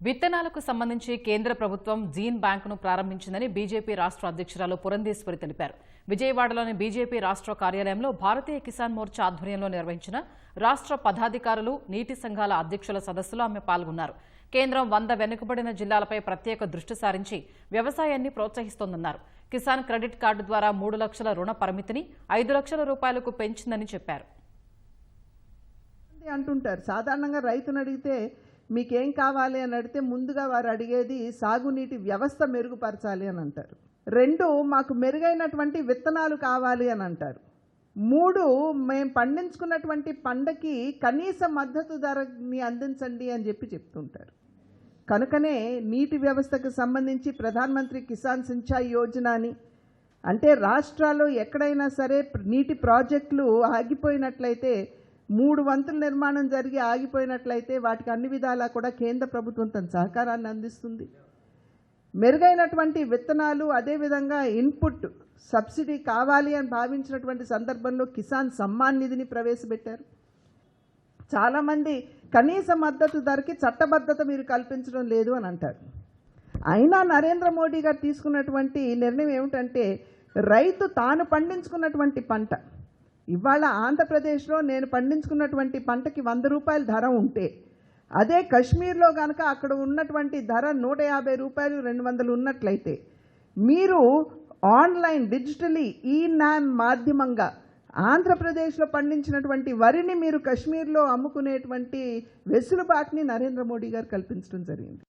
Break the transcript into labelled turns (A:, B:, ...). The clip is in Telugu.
A: విత్తనాలకు సంబంధించి కేంద్ర ప్రభుత్వం జీన్ బ్యాంకును ప్రారంభించిందని బీజేపీ రాష్ట్ర అధ్యక్షురాలు పురంధేశ్వరి తెలిపారు. విజయవాడలోని బీజేపీ రాష్ట్ర కార్యాలయంలో భారతీయ కిసాన్ మోర్చా ఆధ్వర్యంలో నిర్వహించిన రాష్ట్ర పదాధికారులు నీటి సంఘాల అధ్యక్షుల సదస్సులో ఆమె పాల్గొన్నారు. కేంద్రం వంద వెనుకబడిన జిల్లాలపై ప్రత్యేక దృష్టి సారించి వ్యవసాయాన్ని ప్రోత్సహిస్తోందన్నారు. కిసాన్ క్రెడిట్ కార్డు ద్వారా మూడు లక్షల రుణ పరిమితిని ఐదు లక్షల రూపాయలకు పెంచిందని చెప్పారు.
B: అంటుంటారు. సాధారణంగా రైతును అడిగితే మీకేం కావాలి అని అడిగితే ముందుగా వారు అడిగేది సాగునీటి వ్యవస్థ మెరుగుపరచాలి అని అంటారు. రెండు మాకు మెరుగైనటువంటి విత్తనాలు కావాలి అని అంటారు. మూడు మేము పండించుకున్నటువంటి పంటకి కనీస మద్దతు ధరని అందించండి అని చెప్పి చెప్తుంటారు. కనుకనే నీటి వ్యవస్థకు సంబంధించి ప్రధానమంత్రి కిసాన్ సించాయ్ యోజన అని అంటే రాష్ట్రాల్లో ఎక్కడైనా సరే నీటి ప్రాజెక్టులు ఆగిపోయినట్లయితే మూడు వంతుల నిర్మాణం జరిగి ఆగిపోయినట్లయితే వాటికి అన్ని విధాలా కూడా కేంద్ర ప్రభుత్వం తన సహకారాన్ని అందిస్తుంది. మెరుగైనటువంటి విత్తనాలు అదేవిధంగా ఇన్పుట్ సబ్సిడీ కావాలి అని భావించినటువంటి సందర్భంలో కిసాన్ సమ్మాన్ నిధిని ప్రవేశపెట్టారు. చాలామంది కనీస మద్దతు ధరకి చట్టబద్ధత మీరు కల్పించడం లేదు అని అంటారు. అయినా నరేంద్ర మోడీ గారు తీసుకున్నటువంటి నిర్ణయం ఏమిటంటే రైతు తాను పండించుకున్నటువంటి పంట ఇవాళ ఆంధ్రప్రదేశ్లో నేను పండించుకున్నటువంటి పంటకి వంద రూపాయల ధర ఉంటే అదే కశ్మీర్లో కనుక అక్కడ ఉన్నటువంటి ధర నూట యాభై రూపాయలు రెండు వందలు ఉన్నట్లయితే మీరు ఆన్లైన్ డిజిటలీ ఈ నామ్ మాధ్యమంగా ఆంధ్రప్రదేశ్లో పండించినటువంటి వరిని మీరు కశ్మీర్లో అమ్ముకునేటువంటి వెసులుబాటుని నరేంద్ర మోడీ గారు కల్పించడం జరిగింది.